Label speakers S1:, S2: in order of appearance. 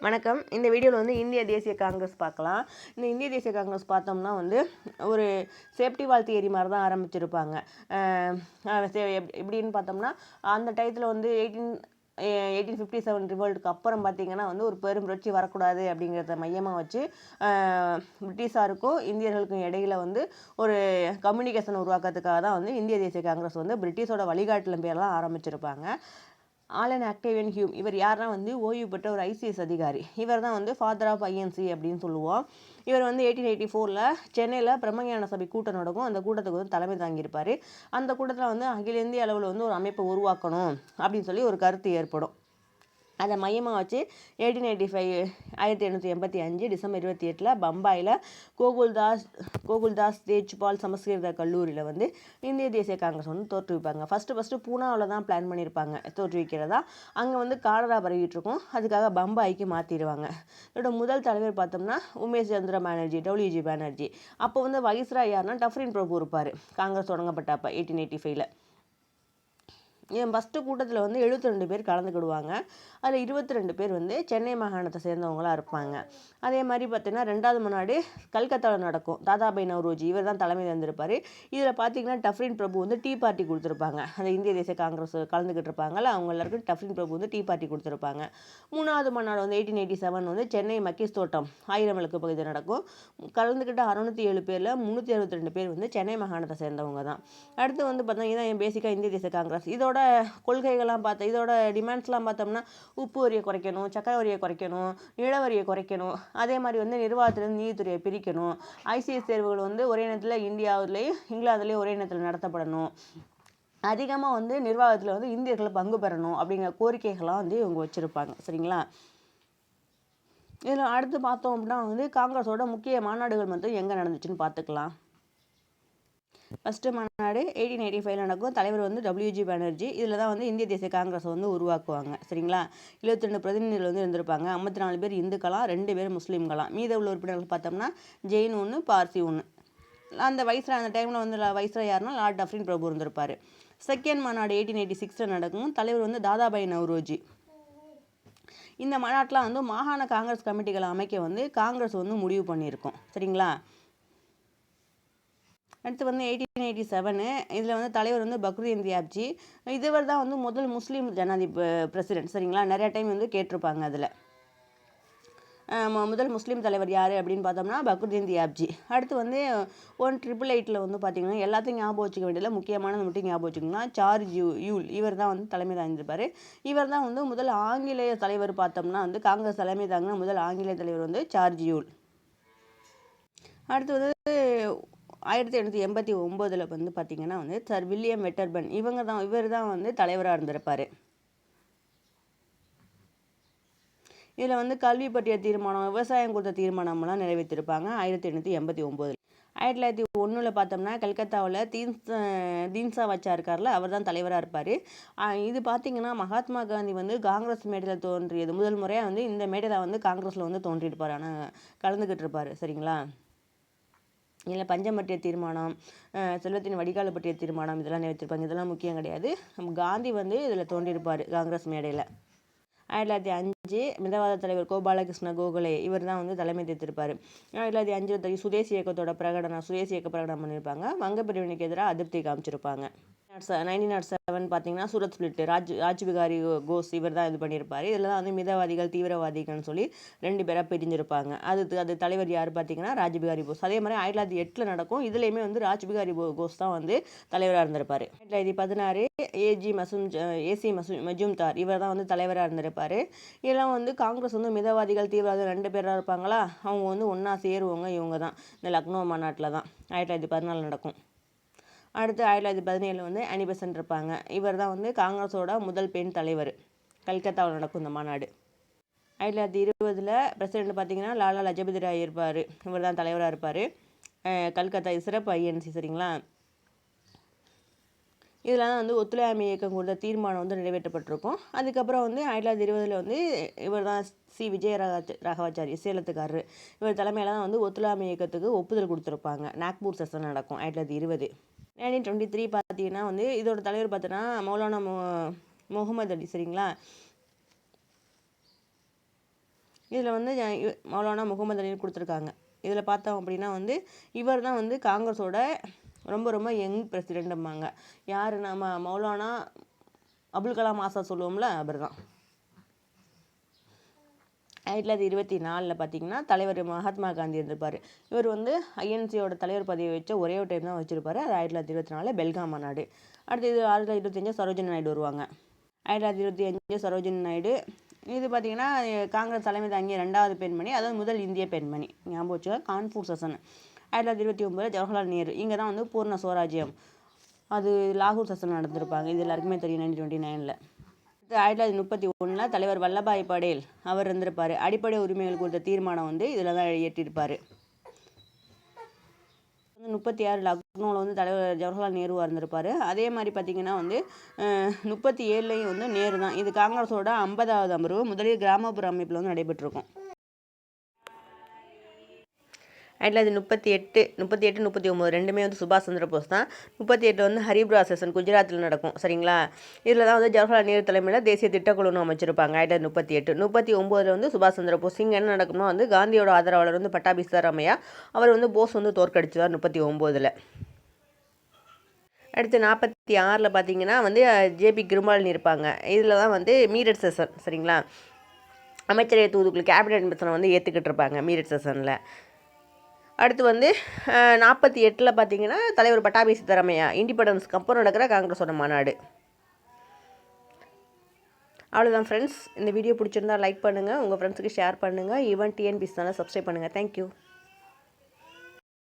S1: வணக்கம். இந்த வீடியோவில் வந்து இந்திய தேசிய காங்கிரஸ் பார்க்கலாம். இந்த இந்திய தேசிய காங்கிரஸ் பார்த்தோம்னா வந்து ஒரு சேஃப்டி வால் தியரி மாதிரி தான் ஆரம்பிச்சிருப்பாங்க. சே- எப்- எப்படின்னு பார்த்தோம்னா அந்த டயத்தில் வந்து எயிட்டீன் எயிட்டீன் ஃபிஃப்டி செவன் ரிவோல்ட்டுக்கு அப்புறம் பார்த்தீங்கன்னா வந்து ஒரு பெரும் புரட்சி வரக்கூடாது அப்படிங்கிறத மையமாக வச்சு பிரிட்டிஷாருக்கும் இந்தியர்களுக்கும் இடையில் வந்து ஒரு கம்யூனிகேஷன் உருவாக்கிறதுக்காக தான் வந்து இந்திய தேசிய காங்கிரஸ் வந்து பிரிட்டிஷோட வழிகாட்டிலும் பேரெலாம் ஆரம்பிச்சிருப்பாங்க. Allan Octavian Hume. இவர் யாருன்னா வந்து ஓய்வு பெற்ற ஒரு ஐசிஎஸ் அதிகாரி. இவர் தான் வந்து ஃபாதர் ஆஃப் ஐஎன்சி அப்படின்னு சொல்லுவோம். இவர் வந்து எயிட்டீன் எயிட்டி ஃபோரில் சென்னையில் பிரம்மஞான சபை கூட்டம் நடக்கும். அந்த கூட்டத்துக்கு வந்து தலைமை தாங்கியிருப்பார். அந்த கூட்டத்தில் வந்து அகில இந்திய அளவில் வந்து ஒரு அமைப்பை உருவாக்கணும் அப்படின்னு சொல்லி ஒரு கருத்து ஏற்படும். அதை மையமாக வச்சு எயிட்டீன் எயிட்டி ஃபைவ் ஆயிரத்தி எண்ணூற்றி எண்பத்தி அஞ்சு டிசம்பர் இருபத்தி எட்டில் பம்பாயில் கோகுல்தாஸ் கோகுல்தாஸ் தேஜ்பால் சமஸ்கிருத கல்லூரியில் வந்து இந்திய தேசிய காங்கிரஸ் வந்து தோற்றுவிப்பாங்க. ஃபஸ்ட்டு ஃபஸ்ட்டு பூனாவில் தான் பிளான் பண்ணியிருப்பாங்க. தோற்றுவிக்கிறதா? அங்கே வந்து காலரா பரவிட்டுருக்கும். அதுக்காக பம்பாய்க்கு மாற்றிடுவாங்க இதோட முதல் தலைவர் பார்த்தோம்னா உமேஷ் சந்திர பானர்ஜி டபிள்யூஜி பானர்ஜி. அப்போ வந்து வைஸ்ரா யார்னா டஃப்ரின் பிரபு இருப்பார். காங்கிரஸ் தொடங்கப்பட்ட அப்போ எயிட்டீன் எயிட்டி ஃபைவ்ல என் ஃபஸ்ட்டு கூட்டத்தில் வந்து 72 ரெண்டு பேர் கலந்துக்கிடுவாங்க. அதில் இருபத்தி ரெண்டு பேர் வந்து சென்னை மாகாணத்தை சேர்ந்தவங்களா இருப்பாங்க. அதே மாதிரி பார்த்தீங்கன்னா ரெண்டாவது முன்னாடி கல்கத்தாவில் நடக்கும். தாதாபாய் நவ்ரோஜி இவர் தான் தலைமை தந்திருப்பார் இதில் பார்த்தீங்கன்னா டஃப்ரின் பிரபு வந்து டீ பார்ட்டி கொடுத்துருப்பாங்க. அந்த இந்திய தேசிய காங்கிரஸ் கலந்துக்கிட்டு இருப்பாங்கல்ல அவங்க எல்லாருக்கும் டஃப்ரின் பிரபு வந்து டீ பார்ட்டி கொடுத்துருப்பாங்க. மூணாவது மாநாடு வந்து எயிட்டீன் எயிட்டி செவன் வந்து சென்னை மக்கீஸ் தோட்டம் ஆயிரம் விளக்கு பகுதியில் நடக்கும். கலந்துக்கிட்ட அறுநூற்றி ஏழு பேரில் முந்நூற்றி அறுபத்தி ரெண்டு பேர் வந்து சென்னை மாகாணத்தை சேர்ந்தவங்க தான். அடுத்து வந்து பார்த்தீங்கன்னா இதான் என் பேசிக்காக இந்திய தேசிய காங்கிரஸ். இதோட கொள்கைகள்லாம் பார்த்தா இதோட டிமாண்ட்ஸ்லாம் பார்த்தோம்னா உப்பு வரியை குறைக்கணும் சக்கரை வரியை குறைக்கணும் நில வரியை குறைக்கணும். அதே மாதிரி வந்து நிர்வாகத்திலேருந்து நீதித்துறையை பிரிக்கணும். ஐசிஎஸ் தேர்வுகள் வந்து ஒரே நேரத்தில் இந்தியாவிலேயும் இங்கிலாந்துலேயும் ஒரே நேரத்தில் நடத்தப்படணும். அதிகமாக வந்து நிர்வாகத்தில் வந்து இந்தியர்கள் பங்கு பெறணும் அப்படிங்கிற கோரிக்கைகள்லாம் வந்து இவங்க வச்சுருப்பாங்க. சரிங்களா? இதில் அடுத்து பார்த்தோம் அப்படின்னா வந்து காங்கிரஸோட முக்கிய மாநாடுகள் மட்டும் எங்கே நடந்துச்சுன்னு பார்த்துக்கலாம். ஃபஸ்ட்டு மாநாடு எயிட்டீன் எயிட்டி ஃபைவ்ல நடக்கும். தலைவர் வந்து டபிள்யூஜி பானர்ஜி இதில் தான் வந்து இந்திய தேசிய காங்கிரஸ் வந்து உருவாக்குவாங்க. சரிங்களா? 72 ரெண்டு பிரதிநிதிகள் வந்து இருந்திருப்பாங்க. ஐம்பத்தி நாலு பேர் இந்துக்களாம் ரெண்டு பேர் முஸ்லீம்களாம் மீத உள்ள உறுப்பினர்கள் பார்த்தோம்னா ஜெயின் ஒன்று பார்சி ஒன்று அந்த வயசில் அந்த டைமில் வந்து வயசில் யாருன்னா லார்ட் டஃப்ரின் பிரபு இருந்திருப்பார். செகண்ட் மாநாடு எயிட்டீன் எயிட்டி சிக்ஸில் நடக்கும். தலைவர் வந்து தாதாபாய் நவ்ரோஜி. இந்த மாநாட்டில் வந்து மாகாண காங்கிரஸ் கமிட்டிகளை அமைக்க வந்து காங்கிரஸ் வந்து முடிவு பண்ணியிருக்கோம். சரிங்களா? அடுத்து வந்து எயிட்டீன் எயிட்டி செவனு இதில் வந்து தலைவர் வந்து பக்ருதீன் தியாப்ஜி இதுவர் தான் வந்து முதல் முஸ்லீம் ஜனாதிப பிரசிடென்ட் சரிங்களா? நிறைய டைம் வந்து கேட்டிருப்பாங்க அதில். முதல் முஸ்லீம் தலைவர் யார் அப்படின்னு பார்த்தோம்னா பக்ருதீன் தியாப்ஜி அடுத்து வந்து ஒன் ட்ரிபிள் எயிட்டில் வந்து பார்த்தீங்கன்னா எல்லாத்தையும் ஞாபகம் வச்சுக்க வேண்டியதில் முக்கியமானது மட்டும் ஞாபகம் வச்சுக்கோங்கன்னா சார்ஜ் யூ யூல். இவர் தான் வந்து தலைமை தாங்கியிருப்பார். இவர் தான் வந்து முதல் ஆங்கிலேய தலைவர் பார்த்தோம்னா வந்து காங்கிரஸ் தலைமை தாங்கின முதல் ஆங்கிலேய தலைவர் வந்து சார்ஜ் யூல். அடுத்து வந்து ஆயிரத்தி எண்ணூற்றி எண்பத்தி ஒம்போதில் வந்து பார்த்தீங்கன்னா வந்து சர் வில்லியம் வெட்டர்பன் இவங்க தான் இவர் தான் வந்து தலைவராக இருந்திருப்பார். இதில் வந்து கல்வி பற்றிய தீர்மானம் விவசாயம் கொடுத்த தீர்மானம்லாம் நிறைவேற்றிருப்பாங்க ஆயிரத்தி எண்ணூற்றி எண்பத்தி ஒம்போதில். ஆயிரத்தி தொள்ளாயிரத்தி ஒன்றில் பார்த்தோம்னா கல்கத்தாவில் தீன்ஸ் தீன்சா வச்சா இருக்கார்ல அவர் தான் தலைவராக இருப்பார். இது பார்த்திங்கன்னா மகாத்மா காந்தி வந்து காங்கிரஸ் மேடையில் தோன்றியது. முதல் முறையாக வந்து இந்த மேடையில் வந்து காங்கிரஸில் வந்து தோன்றியிருப்பார். ஆனால் கலந்துக்கிட்டு இருப்பார் சரிங்களா? இதில் பஞ்சம் பற்றிய தீர்மானம் செல்வத்தின் வடிகால் பற்றிய தீர்மானம் இதெல்லாம் நிறைவேற்றிருப்பாங்க. இதெல்லாம் முக்கியம் கிடையாது. நம்ம காந்தி வந்து இதில் தோன்றியிருப்பார் காங்கிரஸ் மேடையில். ஆயிரத்தி தொள்ளாயிரத்தி அஞ்சு மிதவாத தலைவர் கோபாலகிருஷ்ண கோகலே இவர் தான் வந்து தலைமை தேர்த்திருப்பார் ஆயிரத்தி தொள்ளாயிரத்தி அஞ்சு சுதேசி இயக்கத்தோட பிரகடனம் சுதேசி இயக்க பிரகடனம் பண்ணியிருப்பாங்க. வங்க பிரிவினைக்கு எதிராக அதிருப்தி காமிச்சிருப்பாங்க. நைன்டீன் நாட் செவன் பார்த்தீங்கன்னா சூரத் ஸ்பிளிட் ராஜ் ராஜ் விகாரி கோஸ் இவர் தான் இது பண்ணியிருப்பார் இதில் தான் வந்து மிதவாதிகள் தீவிரவாதிகள்னு சொல்லி ரெண்டு பேராக பிரிஞ்சிருப்பாங்க. அதுக்கு அது தலைவர் யார் பார்த்தீங்கன்னா ராஜ்பிகாரி போஸ் அதே மாதிரி ஆயிரத்தி தொள்ளாயிரத்தி எட்டில் நடக்கும். இதுலேயுமே வந்து ராஜ்பிகாரி போ கோஸ் தான் வந்து தலைவராக இருந்திருப்பார். ஆயிரத்தி தொள்ளாயிரத்தி பதினாறு ஏஜி மசூம் ஏசி மசூம் மஜூம்தார் இவர் தான் வந்து தலைவராக இருந்திருப்பார். இதெல்லாம் வந்து காங்கிரஸ் வந்து மிதவாதிகள் தீவிரவாதிகள் ரெண்டு பேராக இருப்பாங்களா? அவங்க வந்து ஒன்றா சேருவாங்க இவங்க தான் இந்த லக்னோ மாநாட்டில் தான் ஆயிரத்தி தொள்ளாயிரத்தி பதினாலு நடக்கும். அடுத்து ஆயிரத்தி தொள்ளாயிரத்தி பதினேழு வந்து அனிபெசன்ட் இருப்பாங்க. இவர் தான் வந்து காங்கிரஸோட முதல் பெண் தலைவர். கல்கத்தாவில் நடக்கும் இந்த மாநாடு. ஆயிரத்தி தொள்ளாயிரத்தி இருபதில் பிரசிடென்ட் பார்த்தீங்கன்னா லாலா லஜபதி ராய் இருப்பார். இவர் தான் தலைவராக இருப்பார் கல்கத்தா இது சிறப்பு ஐஎன்சி சரிங்களா? இதில் தான் வந்து ஒத்துழையாமை இயக்கம் கொடுத்த தீர்மானம் வந்து நிறைவேற்றப்பட்டிருக்கும். அதுக்கப்புறம் வந்து ஆயிரத்தி தொள்ளாயிரத்தி இருபதில் வந்து இவர் தான் சி. விஜய ராகவாச்சாரி சேலத்துக்காரர். இவர் தலைமையில் தான் வந்து ஒத்துழையாமை இயக்கத்துக்கு ஒப்புதல் கொடுத்துருப்பாங்க. நாக்பூர் செஷன் நடக்கும் ஆயிரத்தி தொள்ளாயிரத்தி இருபது. நைன்டீன் டுவெண்ட்டி த்ரீ பார்த்தீங்கன்னா வந்து இதோட தலைவர் பார்த்தோன்னா மௌலானா மு முகமது அலி சரிங்களா? இதில் வந்து மௌலானா முகமது அலின்னு கொடுத்துருக்காங்க. இதில் பார்த்தோம் அப்படின்னா வந்து இவர் தான் வந்து காங்கிரஸோட ரொம்ப ரொம்ப யங் பிரசிடென்ட்ம்பாங்க யார்? நம்ம மௌலானா அபுல் கலாம் ஆசாத் சொல்லுவோம்ல அவர் தான் ஆயிரத்தி தொள்ளாயிரத்தி இருபத்தி நாலில் பார்த்தீங்கன்னா தலைவர் மகாத்மா காந்தி இருந்திருப்பார். இவர் வந்து ஐஎன்சியோட தலைவர் பதவி வச்ச ஒரே ஒரு டைம் தான் வச்சிருப்பார். அது ஆயிரத்தி தொள்ளாயிரத்தி இருபத்தி நாலு பெல்காம் மாநாடு அடுத்து இது ஆயிரத்தி தொள்ளாயிரத்தி இருபத்தஞ்சு சரோஜினி நாயுடு வருவாங்க. ஆயிரத்தி தொள்ளாயிரத்தி இருபத்தி அஞ்சு சரோஜினி நாயுடு. இது பார்த்தீங்கன்னா காங்கிரஸ் தலைமை தாங்கிய ரெண்டாவது பெண்மணி அதாவது முதல் இந்திய பெண்மணி. ஞாபகம் வச்சுக்க கான்ஃபூசன் ஆயிரத்தி தொள்ளாயிரத்தி இருபத்தி ஒம்பது ஜவஹர்லால் நேரு. இங்கே தான் வந்து பூர்ண சுவராஜ்யம். அது லாகூர் செஷன் நடந்திருப்பாங்க. இது எல்லாருக்குமே தெரியும் நைன்டீன் டுவெண்ட்டி நைனில் ஆயிரத்தி தொள்ளாயிரத்தி முப்பத்தி ஒன்றில் தலைவர் வல்லபாய் படேல் அவர் இருந்திருப்பார். அடிப்படை உரிமைகள் குறித்த தீர்மானம் வந்து இதில் தான் இயற்றியிருப்பார் வந்து முப்பத்தி ஆறு லக்னோவில் வந்து தலைவர் ஜவஹர்லால் நேருவாக இருந்திருப்பார் அதே மாதிரி பார்த்திங்கன்னா வந்து முப்பத்தி ஏழுலையும் வந்து நேரு தான். இது காங்கிரஸோட ஐம்பதாவது அமர்வு. முதலில் கிராமப்புற அமைப்பில் வந்து நடைபெற்றிருக்கும். ஆயிரத்தி தொள்ளாயிரத்தி முப்பத்தி எட்டு முப்பத்தி எட்டு முப்பத்தி ஒம்பது ரெண்டுமே வந்து சுபாஷ் சந்திர போஸ் தான். முப்பத்தி எட்டு வந்து ஹரிபுரா செஷன் குஜராத்தில் நடக்கும். சரிங்களா? இதில் தான் வந்து ஜவஹர்லால் நேரு தலைமையில் தேசிய திட்டக்குழுன்னு அமைச்சிருப்பாங்க. ஆயிரத்தி தொள்ளாயிரத்தி முப்பத்தி எட்டு முப்பத்தி ஒம்போதில் வந்து சுபாஷ் சந்திர போஸ். இங்கே என்ன நடக்கும்னா வந்து காந்தியோட ஆதரவாளர் வந்து பட்டாபி சீதாராமையா அவர் வந்து போஸ் வந்து தோற்கடிச்சுவார் முப்பத்தி ஒம்போதில். அடுத்து நாற்பத்தி ஆறில் பார்த்தீங்கன்னா வந்து ஜேபி கிருமாலினி இருப்பாங்க. இதில் தான் வந்து மீரட் செஷன் சரிங்களா? அமைச்சரவை தூதுக்குழு கேபினட் மிஷனை வந்து ஏற்றுக்கிட்டு இருப்பாங்க மீரட் செஷனில் அடுத்து வந்து நாற்பத்தி எட்டில் பார்த்தீங்கன்னா தலைவர் பட்டாபி சித்தராமையா இண்டிபெண்டன்ஸ்க்கு அப்புறம் நடக்கிற காங்கிரஸோட மாநாடு. அவ்வளோதான் ஃப்ரெண்ட்ஸ் இந்த வீடியோ பிடிச்சிருந்தா லைக் பண்ணுங்கள் உங்கள் ஃப்ரெண்ட்ஸுக்கு ஷேர் பண்ணுங்கள் ஈவன் டிஎன்பிசி தானே சப்ஸ்கிரைப் பண்ணுங்கள் தேங்க்யூ